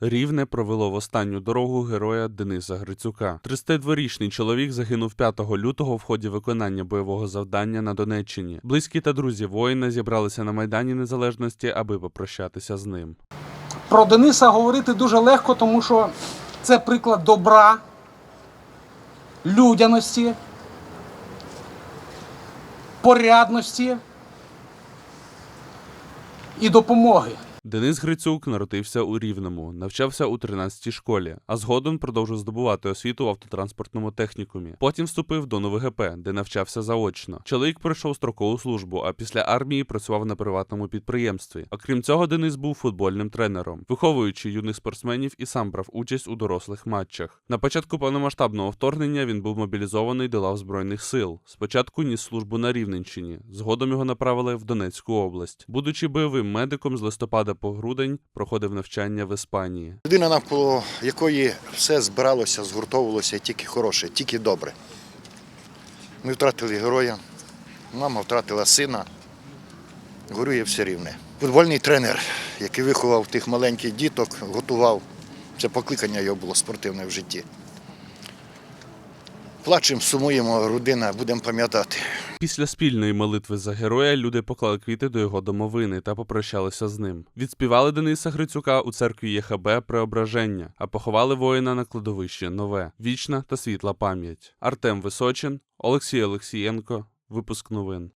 Рівне провело в останню дорогу героя Дениса Грицюка. 32-річний чоловік загинув 5 лютого в ході виконання бойового завдання на Донеччині. Близькі та друзі воїна зібралися на майдані Незалежності, аби попрощатися з ним. Про Дениса говорити дуже легко, тому що це приклад добра, людяності, порядності і допомоги. Денис Грицюк народився у Рівному, навчався у 13-й школі, а згодом продовжив здобувати освіту в автотранспортному технікумі. Потім вступив до НОВГП, де навчався заочно. Чоловік пройшов строкову службу, а після армії працював на приватному підприємстві. Окрім цього, Денис був футбольним тренером, виховуючи юних спортсменів і сам брав участь у дорослих матчах. На початку повномасштабного вторгнення він був мобілізований до лав збройних сил. Спочатку ніс службу на Рівненщині, згодом його направили в Донецьку область. Будучи бойовим медиком з листопада по грудень, проходив навчання в Іспанії. Людина, навколо якої все збиралося, згуртовувалося тільки хороше, тільки добре. Ми втратили героя, мама втратила сина, горює все рівне. Футбольний тренер, який виховав тих маленьких діток, готував. Це покликання його було спортивне в житті. Плачемо, сумуємо, родина, будемо пам'ятати. Після спільної молитви за героя люди поклали квіти до його домовини та попрощалися з ним. Відспівали Дениса Грицюка у церкві ЄХБ Преображення, а поховали воїна на кладовищі Нове, вічна та світла пам'ять. Артем Височин, Олексій Олексієнко. Випуск новин.